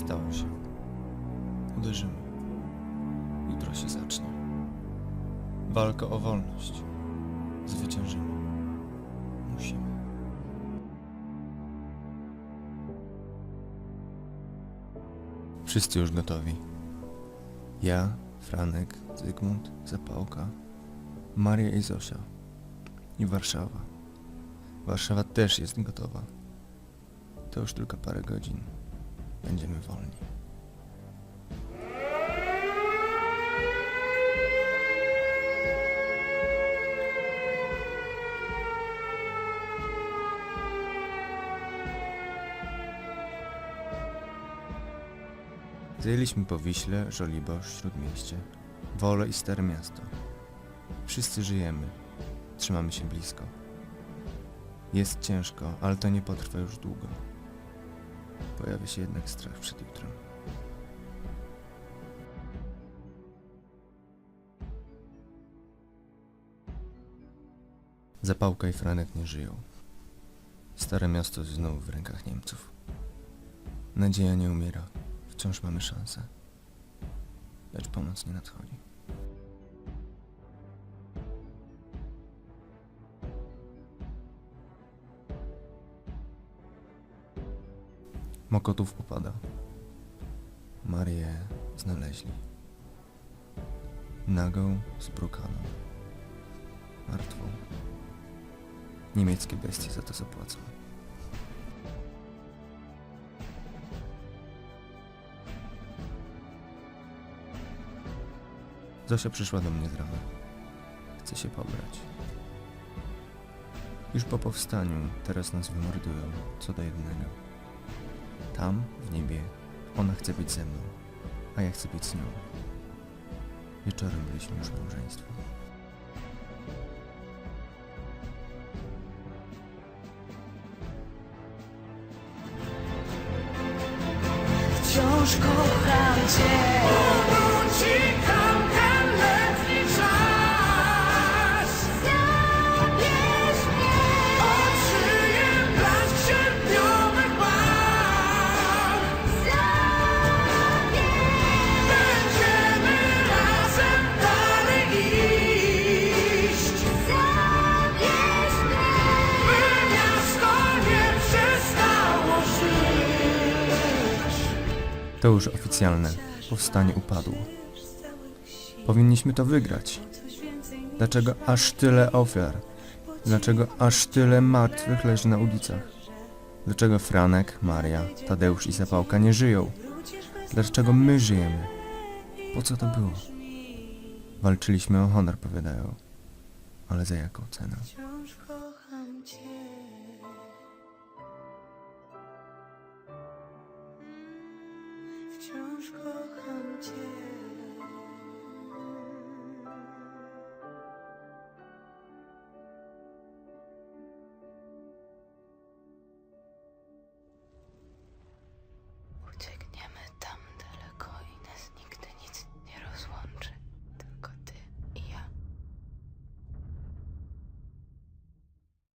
Stało się. Uderzymy. Jutro się zacznie. Walka o wolność. Zwyciężymy. Musimy. Wszyscy już gotowi. Ja, Franek, Zygmunt, Zapałka, Maria i Zosia. I Warszawa. Warszawa też jest gotowa. To już tylko parę godzin. Będziemy wolni. Zajęliśmy po Wiśle, Żoliborz, Śródmieście, Wolę i Stare Miasto. Wszyscy żyjemy. Trzymamy się blisko. Jest ciężko, ale to nie potrwa już długo. Pojawia się jednak strach przed jutrem. Zapałka i Franek nie żyją. Stare miasto znowu w rękach Niemców. Nadzieja nie umiera. Wciąż mamy szansę. Lecz pomoc nie nadchodzi. Mokotów upada. Marię znaleźli. Nagą, zbrukaną. Martwą. Niemieckie bestie za to zapłacą. Zosia przyszła do mnie z rana. Chce się pobrać. Już po powstaniu teraz nas wymordują, co do jednego. Tam, w niebie, ona chce być ze mną, a ja chcę być z nią. Wieczorem byliśmy już małżeństwem. Wciąż kocham Cię. To już oficjalne. Powstanie upadło. Powinniśmy to wygrać. Dlaczego aż tyle ofiar? Dlaczego aż tyle martwych leży na ulicach? Dlaczego Franek, Maria, Tadeusz i Zapałka nie żyją? Dlaczego my żyjemy? Po co to było? Walczyliśmy o honor, powiadają. Ale za jaką cenę? Wciąż kocham